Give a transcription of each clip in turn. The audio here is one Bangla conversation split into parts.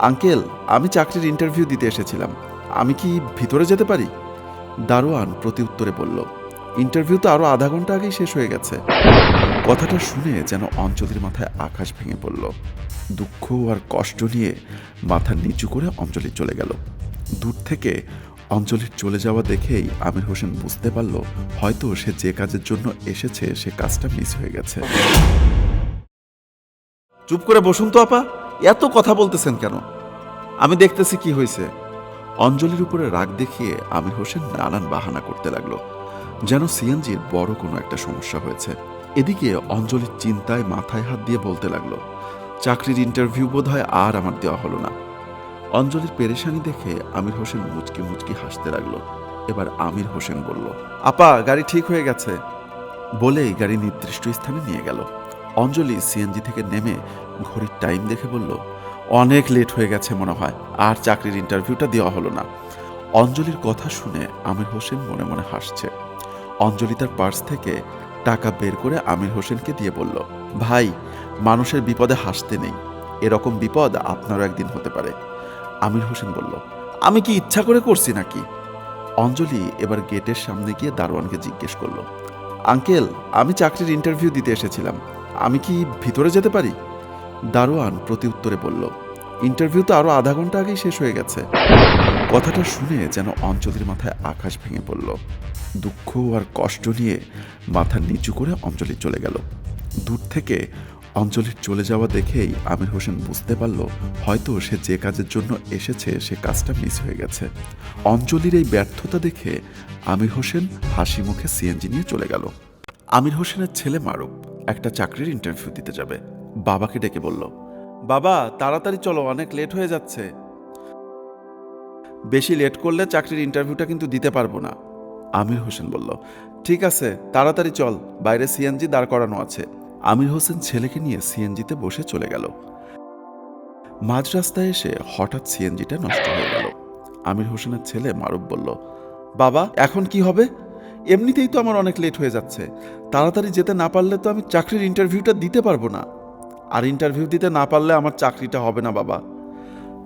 আঙ্কেল, আমি চাকরির ইন্টারভিউ দিতে এসেছিলাম। আমি কি ভিতরে যেতে পারি? দারোয়ান প্রতি উত্তরে বলল ইন্টারভিউ তো আরও আধা ঘণ্টা আগেই শেষ হয়ে গেছে। কথাটা শুনে যেন অঞ্জলির মাথায় আকাশ ভেঙে পড়ল। দুঃখ আর কষ্ট নিয়ে মাথা নিচু করে অঞ্জলি চলে গেল। দূর থেকে অঞ্জলির চলে যাওয়া দেখেই আমির হোসেন বুঝতে পারল, হয়তো সে যে কাজের জন্য এসেছে, সে কাজটা মিস হয়ে গেছে। চুপ করে বসুন তো, আপা। এত কথা বলতেছেন কেন? আমি দেখতেছি কি হয়েছে। অঞ্জলির উপরে রাগ দেখিয়ে আমির হোসেন নানান বাহানা করতে লাগল, যেন সিএনজির বড় কোনো একটা সমস্যা হয়েছে। এদিকে অঞ্জলির চিন্তায় মাথায় হাত দিয়ে বলতে লাগল, চাকরির ইন্টারভিউ বোধ হয় আর আমার দেওয়া হলো না। অঞ্জলির পেরেশানি দেখে আমির হোসেন মুচকি মুচকি হাসতে লাগল। এবার আমির হোসেন বলল, আপা, গাড়ি ঠিক হয়ে গেছে। বলেই গাড়ি নির্দিষ্ট স্থানে নিয়ে গেল। অঞ্জলি সিএনজি থেকে নেমে ঘড়ির টাইম দেখে বলল, অনেক লেট হয়ে গেছে মনে হয়, আর চাকরির ইন্টারভিউটা দেওয়া হলো না। অঞ্জলির কথা শুনে আমির হোসেন মনে মনে হাসছে। অঞ্জলি তার পার্স থেকে টাকা বের করে আমির হোসেনকে দিয়ে বলল, ভাই, মানুষের বিপদে হাসতে নেই। এরকম বিপদ আপনারও একদিন হতে পারে। আমির হোসেন বলল, আমি কি ইচ্ছা করে করছি নাকি? অঞ্জলি এবার গেটের সামনে গিয়ে দারোয়ানকে জিজ্ঞেস করল, আঙ্কেল, আমি চাকরির ইন্টারভিউ দিতে এসেছিলাম। আমি কি ভিতরে যেতে পারি? দারোয়ান প্রতি উত্তরে বলল, ইন্টারভিউ তো আরও আধা ঘণ্টা আগেই শেষ হয়ে গেছে। কথাটা শুনে যেন অঞ্জলির মাথায় আকাশ ভেঙে পড়ল। দুঃখ আর কষ্ট নিয়ে মাথা নিচু করে অঞ্জলি চলে গেল। দূর থেকে অঞ্জলির চলে যাওয়া দেখেই আমির হোসেন বুঝতে পারল, হয়তো সে যে কাজের জন্য এসেছে, সে কাজটা মিস হয়ে গেছে। অঞ্জলির এই ব্যর্থতা দেখে আমির হোসেন হাসি মুখে সিএনজি নিয়ে চলে গেল। আমির হোসেনের ছেলে মারুফ একটা চাকরির ইন্টারভিউ দিতে যাবে। বাবাকে ডেকে বলল, বাবা, তাড়াতাড়ি চলো, অনেক লেট হয়ে যাচ্ছে। বেশি লেট করলে চাকরির ইন্টারভিউটা কিন্তু দিতে পারব না। আমির হোসেন বলল, ঠিক আছে, তাড়াতাড়ি চল, বাইরে সিএনজি দাঁড় করানো আছে। আমির হোসেন ছেলেকে নিয়ে সিএনজিতে বসে চলে গেল। মাঝ রাস্তায় এসে হঠাৎ সিএনজিটা নষ্ট হয়ে গেল। আমির হোসেনের ছেলে মারুফ বলল, বাবা, এখন কি হবে? এমনিতেই তো আমার অনেক লেট হয়ে যাচ্ছে। তাড়াতাড়ি যেতে না পারলে তো আমি চাকরির ইন্টারভিউটা দিতে পারব না। আর ইন্টারভিউ দিতে না পারলে আমার চাকরিটা হবে না, বাবা।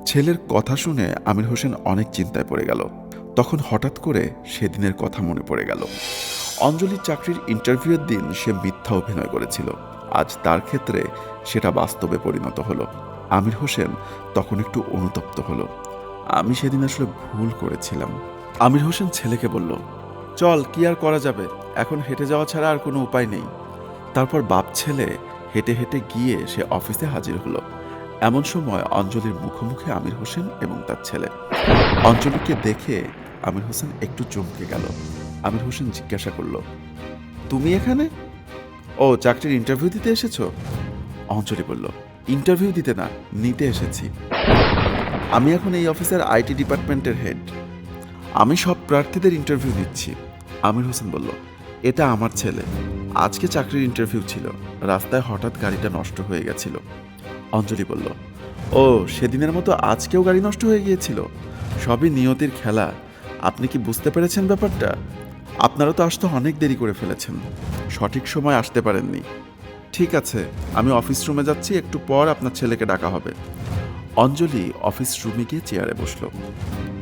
ছেলের কথা শুনে আমির হোসেন অনেক চিন্তায় পড়ে গেল। তখন হঠাৎ করে সেদিনের কথা মনে পড়ে গেল। অঞ্জলির চাকরির ইন্টারভিউয়ের দিন সে মিথ্যা অভিনয় করেছিল। আজ তার ক্ষেত্রে সেটা বাস্তবে পরিণত হলো। আমির হোসেন তখন একটু অনুতপ্ত হলো। আমি সেদিন আসলে ভুল করেছিলাম। আমির হোসেন ছেলেকে বলল, চল, কি আর করা যাবে? এখন হেঁটে যাওয়া ছাড়া আর কোনো উপায় নেই। তারপর বাপ ছেলে হেঁটে হেঁটে গিয়ে সে অফিসে হাজির হলো। এমন সময় অঞ্জলির মুখোমুখি আমির হোসেন এবং তার ছেলে। অঞ্জলিকে দেখে আমির হোসেন একটু চমকে গেল। আমির হোসেন জিজ্ঞাসা করল, তুমি এখানে? ও, চাকরির ইন্টারভিউ দিতে এসেছ? অঞ্জলি বলল ইন্টারভিউ দিতে না, নিতে এসেছি। আমি এখন এই অফিসের আইটি ডিপার্টমেন্টের হেড আমি সব প্রার্থীদের ইন্টারভিউ দিচ্ছি। আমির হোসেন বলল, এটা আমার ছেলে। আজকে চাকরির ইন্টারভিউ ছিল। রাস্তায় হঠাৎ গাড়িটা নষ্ট হয়ে গেছিল। অঞ্জলি বলল, ও, সেদিনের মতো আজকেও গাড়ি নষ্ট হয়ে গিয়েছিল। সবই নিয়তির খেলা। আপনি কি বুঝতে পেরেছেন ব্যাপারটা? আপনারা তো আসতে অনেক দেরি করে ফেলেছেন। সঠিক সময় আসতে পারেননি। ঠিক আছে, আমি অফিস রুমে যাচ্ছি, একটু পর আপনার ছেলেকে ডাকা হবে অঞ্জলি অফিস রুমে গিয়ে চেয়ারে বসল।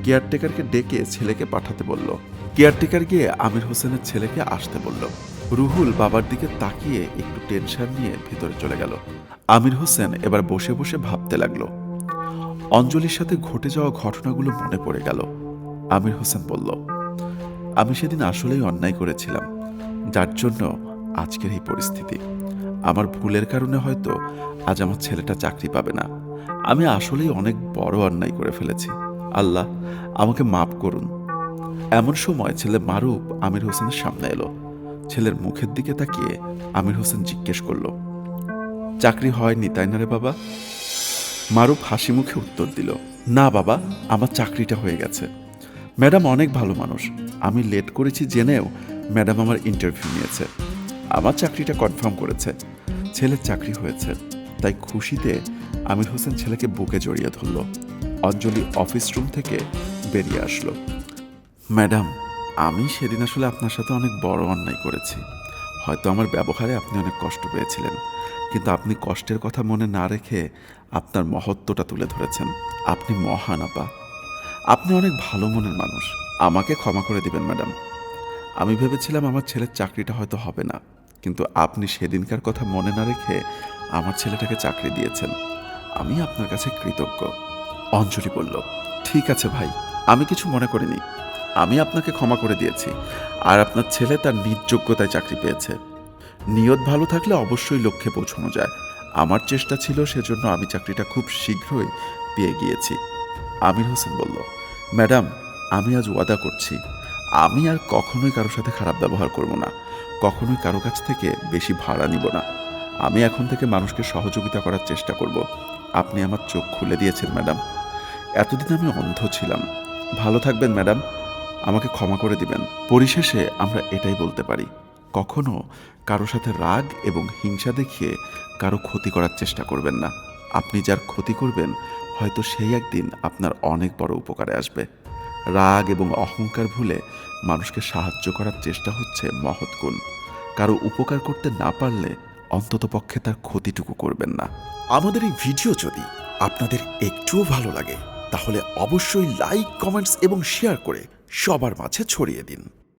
কেয়ারটেকারকে ডেকে ছেলেকে পাঠাতে বলল। কেয়ারটেকার গিয়ে আমির হোসেনের ছেলেকে আসতে বলল। রুহুল বাবার দিকে তাকিয়ে একটু টেনশন নিয়ে ভিতরে চলে গেল। আমির হোসেন এবার বসে বসে ভাবতে লাগল। অঞ্জলির সাথে ঘটে যাওয়া ঘটনাগুলো মনে পড়ে গেল। আমির হোসেন বলল, আমি সেদিন আসলেই অন্যায় করেছিলাম। যার জন্য আজকের এই পরিস্থিতি। আমার ভুলের কারণে হয়তো আজ আমার ছেলেটা চাকরি পাবে না। আমি আসলেই অনেক বড় অন্যায় করে ফেলেছি। আল্লাহ, আমাকে মাফ করুন। এমন সময় ছেলে মারুফ আমির হোসেনের সামনে এলো। ছেলের মুখের দিকে তাকিয়ে আমির হোসেন জিজ্ঞেস করল, চাকরি হয়নি তাই না রে বাবা? মারুফ হাসি মুখে উত্তর দিল, না বাবা, আমার চাকরিটা হয়ে গেছে। ম্যাডাম অনেক ভালো মানুষ। আমি লেট করেছি জেনেও ম্যাডাম আমার ইন্টারভিউ নিয়েছে। আমার চাকরিটা কনফার্ম করেছে। ছেলের চাকরি হয়েছে। তাই খুশিতে আমির হোসেন ছেলেকে বুকে জড়িয়ে ধরল। অঞ্জলি অফিস রুম থেকে বেরিয়ে আসলো। ম্যাডাম আমি সেদিন আসলে আপনার সাথে অনেক বড় অন্যায় করেছি। হয়তো আমার ব্যবহারে আপনি অনেক কষ্ট পেয়েছিলেন, কিন্তু আপনি কষ্টের কথা মনে না রেখে আপনার মহত্বটা তুলে ধরেছেন। আপনি মহান আপা। আপনি অনেক ভালো মনের মানুষ। আমাকে ক্ষমা করে দিবেন, ম্যাডাম। আমি ভেবেছিলাম আমার ছেলের চাকরিটা হয়তো হবে না, কিন্তু আপনি সেদিনকার কথা মনে না রেখে আমার ছেলেটাকে চাকরি দিয়েছেন। আমি আপনার কাছে কৃতজ্ঞ। অঞ্জলি বলল, ঠিক আছে ভাই, আমি কিছু মনে করিনি। আমি আপনাকে ক্ষমা করে দিয়েছি। আর আপনার ছেলে তার নিজ যোগ্যতায় চাকরি পেয়েছে। নিয়ত ভালো থাকলে অবশ্যই লক্ষ্যে পৌঁছানো যায়। আমার চেষ্টা ছিল সেজন্য আমি চাকরিটা খুব শীঘ্রই পেয়ে গিয়েছি। আমির হোসেন বলল, ম্যাডাম, আমি আজ ওয়াদা করছি। আমি আর কখনোই কারোর সাথে খারাপ ব্যবহার করব না। কখনোই কারও কাছ থেকে বেশি ভাড়া নিব না। আমি এখন থেকে মানুষকে সহযোগিতা করার চেষ্টা করব। আপনি আমার চোখ খুলে দিয়েছেন, ম্যাডাম। এতদিন আমি অন্ধ ছিলাম। ভালো থাকবেন, ম্যাডাম। আমাকে ক্ষমা করে দিবেন। পরিশেষে আমরা এটাই বলতে পারি, কখনো কারও সাথে রাগ এবং হিংসা দেখিয়ে কারও ক্ষতি করার চেষ্টা করবেন না। আপনি যার ক্ষতি করবেন, হয়তো সেই একদিন আপনার অনেক বড় উপকারে আসবে। রাগ এবং অহংকার ভুলে মানুষকে সাহায্য করার চেষ্টা হচ্ছে মহৎ গুণ। কারও উপকার করতে না পারলে অন্ততপক্ষে তার ক্ষতিটুকু করবেন না। আমাদের এই ভিডিও যদি আপনাদের একটুও ভালো লাগে, তাহলে অবশ্যই লাইক, কমেন্টস এবং শেয়ার করে সবার মাঝে ছড়িয়ে দিন।